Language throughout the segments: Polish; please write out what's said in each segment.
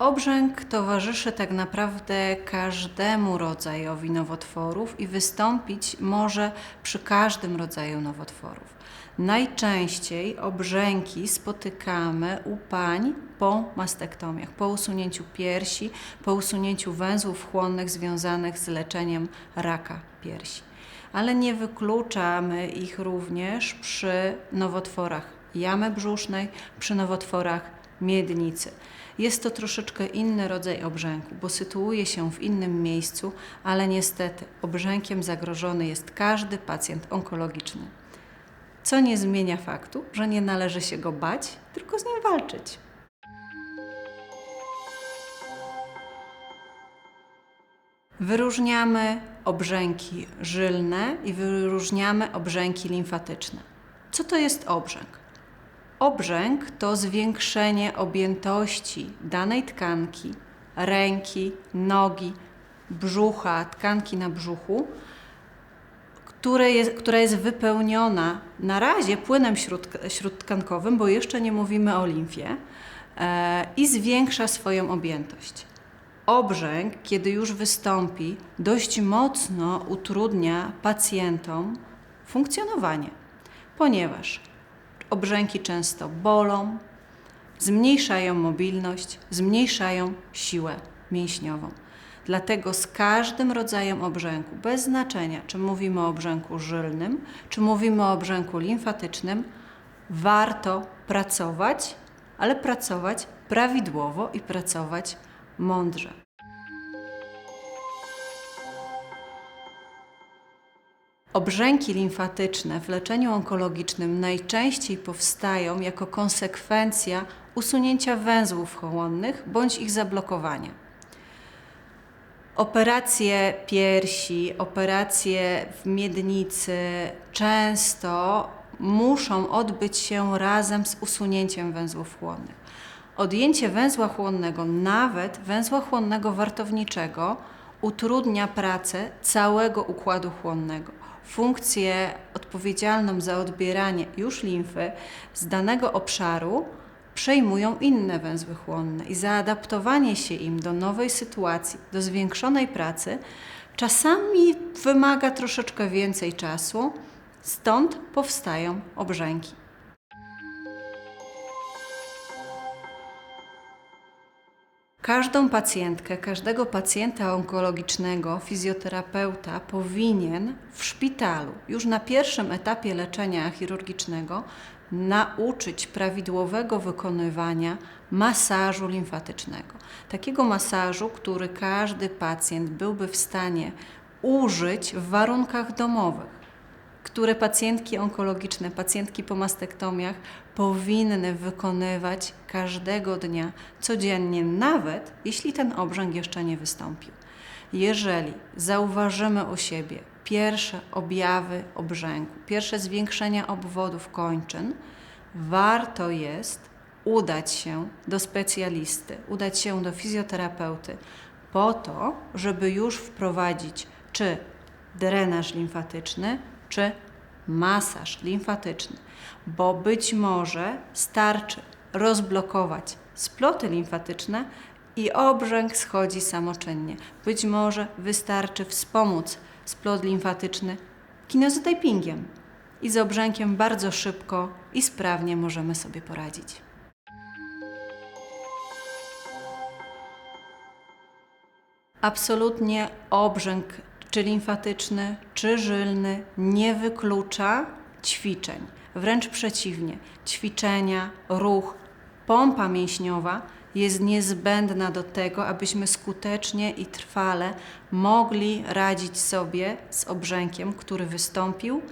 Obrzęk towarzyszy tak naprawdę każdemu rodzajowi nowotworów i wystąpić może przy każdym rodzaju nowotworów. Najczęściej obrzęki spotykamy u pań po mastektomiach, po usunięciu piersi, po usunięciu węzłów chłonnych związanych z leczeniem raka piersi. Ale nie wykluczamy ich również przy nowotworach jamy brzusznej, przy nowotworach miednicy. Jest to troszeczkę inny rodzaj obrzęku, bo sytuuje się w innym miejscu, ale niestety obrzękiem zagrożony jest każdy pacjent onkologiczny. Co nie zmienia faktu, że nie należy się go bać, tylko z nim walczyć. Wyróżniamy obrzęki żylne i wyróżniamy obrzęki limfatyczne. Co to jest obrzęk? Obrzęk to zwiększenie objętości danej tkanki, ręki, nogi, brzucha, tkanki na brzuchu, które jest, która jest wypełniona na razie płynem śród, śródtkankowym, bo jeszcze nie mówimy o limfie, e, i zwiększa swoją objętość. Obrzęk, kiedy już wystąpi, dość mocno utrudnia pacjentom funkcjonowanie, ponieważ obrzęki często bolą, zmniejszają mobilność, zmniejszają siłę mięśniową. Dlatego z każdym rodzajem obrzęku, bez znaczenia, czy mówimy o obrzęku żylnym, czy mówimy o obrzęku limfatycznym, warto pracować, ale pracować prawidłowo i pracować mądrze. Obrzęki limfatyczne w leczeniu onkologicznym najczęściej powstają jako konsekwencja usunięcia węzłów chłonnych bądź ich zablokowania. Operacje piersi, operacje w miednicy często muszą odbyć się razem z usunięciem węzłów chłonnych. Odjęcie węzła chłonnego, nawet węzła chłonnego wartowniczego, utrudnia pracę całego układu chłonnego. Funkcję odpowiedzialną za odbieranie już limfy z danego obszaru przejmują inne węzły chłonne i zaadaptowanie się im do nowej sytuacji, do zwiększonej pracy, czasami wymaga troszeczkę więcej czasu, stąd powstają obrzęki. Każdą pacjentkę, każdego pacjenta onkologicznego fizjoterapeuta powinien w szpitalu, już na pierwszym etapie leczenia chirurgicznego, nauczyć prawidłowego wykonywania masażu limfatycznego. Takiego masażu, który każdy pacjent byłby w stanie użyć w warunkach domowych które pacjentki onkologiczne, pacjentki po mastektomiach powinny wykonywać każdego dnia, codziennie, nawet jeśli ten obrzęk jeszcze nie wystąpił. Jeżeli zauważymy u siebie pierwsze objawy obrzęku, pierwsze zwiększenia obwodów kończyn, warto jest udać się do specjalisty, udać się do fizjoterapeuty po to, żeby już wprowadzić czy drenaż limfatyczny, czy masaż limfatyczny, bo być może starczy rozblokować sploty limfatyczne i obrzęk schodzi samoczynnie. Być może wystarczy wspomóc splot limfatyczny kinezotypingiem i z obrzękiem bardzo szybko i sprawnie możemy sobie poradzić. Absolutnie obrzęk czy limfatyczny, czy żylny, nie wyklucza ćwiczeń. Wręcz przeciwnie, ćwiczenia, ruch, pompa mięśniowa jest niezbędna do tego, abyśmy skutecznie i trwale mogli radzić sobie z obrzękiem, który wystąpił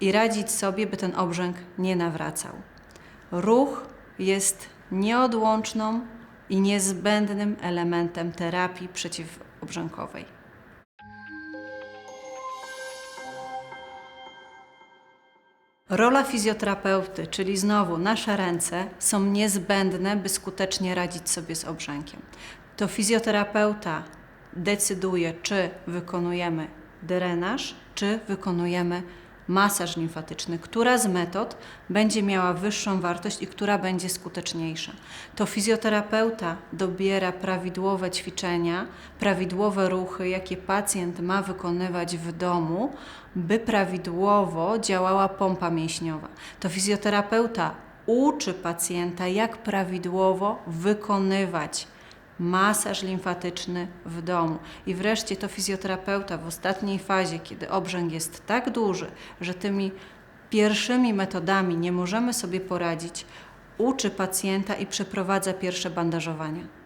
i radzić sobie, by ten obrzęk nie nawracał. Ruch jest nieodłączną i niezbędnym elementem terapii przeciwobrzękowej. Rola fizjoterapeuty, czyli znowu nasze ręce, są niezbędne, by skutecznie radzić sobie z obrzękiem. To fizjoterapeuta decyduje, czy wykonujemy drenaż, czy wykonujemy masaż limfatyczny, która z metod będzie miała wyższą wartość i która będzie skuteczniejsza. To fizjoterapeuta dobiera prawidłowe ćwiczenia, prawidłowe ruchy, jakie pacjent ma wykonywać w domu, by prawidłowo działała pompa mięśniowa. To fizjoterapeuta uczy pacjenta, jak prawidłowo wykonywać masaż limfatyczny w domu. I wreszcie to fizjoterapeuta w ostatniej fazie, kiedy obrzęk jest tak duży, że tymi pierwszymi metodami nie możemy sobie poradzić, uczy pacjenta i przeprowadza pierwsze bandażowania.